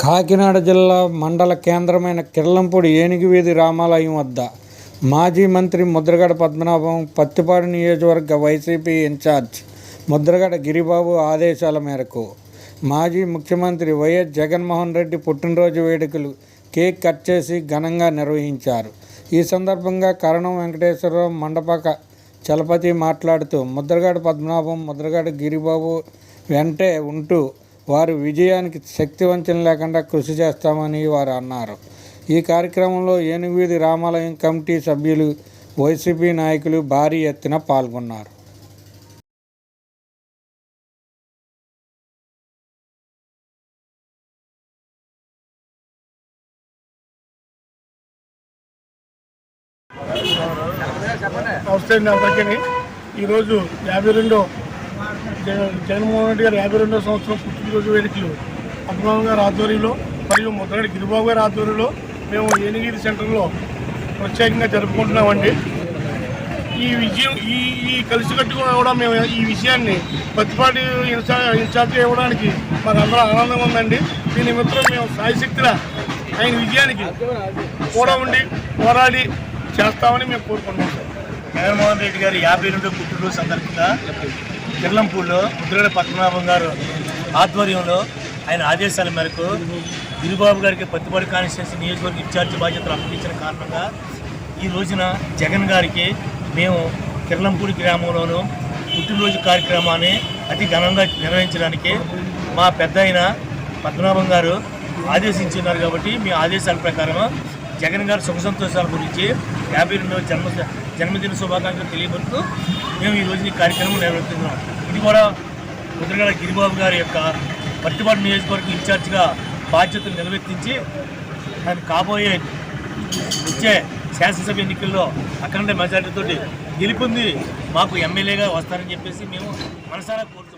కాకినాడ జిల్లా మండల కేంద్రమైన కిర్లంపూడి ఏనుగువీధి రామాలయం వద్ద మాజీ మంత్రి ముద్రగడ పద్మనాభం పత్తిపాడు నియోజకవర్గ వైసీపీ ఇన్ఛార్జ్ ముద్రగడ గిరిబాబు ఆదేశాల మేరకు మాజీ ముఖ్యమంత్రి వైఎస్ జగన్మోహన్ రెడ్డి పుట్టినరోజు వేడుకలు కేక్ కట్ చేసి ఘనంగా నిర్వహించారు. ఈ సందర్భంగా కరణం వెంకటేశ్వరరావు మండపక చలపతి మాట్లాడుతూ ముద్రగడ పద్మనాభం ముద్రగడ గిరిబాబు వెంటే ఉంటూ వారి విజయానికి శక్తివంచన లేకుండా కృషి చేస్తామని వారు అన్నారు. ఈ కార్యక్రమంలో ఏనుగువీధి రామాలయం కమిటీ సభ్యులు వైసీపీ నాయకులు భారీ ఎత్తున పాల్గొన్నారు. నమస్తే అండి అందరికీ ఈరోజు యాభై రెండో జగన్మోహన్ రెడ్డి గారు యాభై రెండో సంవత్సరం పుట్టినరోజు వేడుకలు. అభిమాన్ గారి ఆధ్వర్యంలో మరియు ముద్రగడి గిరిబాబు గారి ఆధ్వర్యంలో మేము ఏనిగిరి సెంటర్లో ప్రత్యేకంగా జరుపుకుంటున్నామండి. ఈ విజయం ఈ ఈ కలిసికట్టుగా కూడా మేము ఈ విషయాన్ని పత్తిపాటి ఇన్ఛార్జ్ ఇన్ఛార్జ్ ఇవ్వడానికి మాకు అందరూ ఆనందం ఉందండి. దీని మిత్రం మేము సాయశక్తిలా ఆయన విజయానికి కూడా ఉండి పోరాడి చేస్తామని మేము కోరుకుంటున్నాం సార్. జగన్మోహన్ రెడ్డి గారి యాభై రెండు పుట్టినరోజు సందర్భంగా కిర్లంపూడిలో ముద్రగడ పద్మనాభం గారు ఆధ్వర్యంలో ఆయన ఆదేశాల మేరకు గిరిబాబు గారికి పత్తిపాడు కాన్స్టిట్యూన్సీ నియోజకవర్గ ఇన్ఛార్జి బాధ్యతలు అప్పగించిన కారణంగా ఈ రోజున జగన్ గారికి మేము కిర్లంపూడి గ్రామంలోనూ పుట్టినరోజు కార్యక్రమాన్ని అతి ఘనంగా నిర్వహించడానికి మా పెద్ద అయిన పద్మనాభం గారు ఆదేశించున్నారు కాబట్టి మీ ఆదేశాల ప్రకారం జగన్ గారి సుఖ సంతోషాల గురించి యాభై రెండవ జన్మ జన్మదిన శుభాకాంక్షలు తెలియబడుతూ మేము ఈ రోజు ఈ కార్యక్రమం నిర్వహిస్తున్నాం ఇది కూడా ముద్రగడ గిరిబాబు గారి యొక్క పట్టుబాటు నియోజకవర్గం ఇన్ఛార్జ్గా బాధ్యతలు నిర్వర్తించి ఆయన కాబోయే వచ్చే శాసనసభ ఎన్నికల్లో అఖండ మెజార్టీతో గెలుపొంది మాకు ఎమ్మెల్యేగా వస్తారని చెప్పేసి మేము మనసారా కోరుతున్నాం.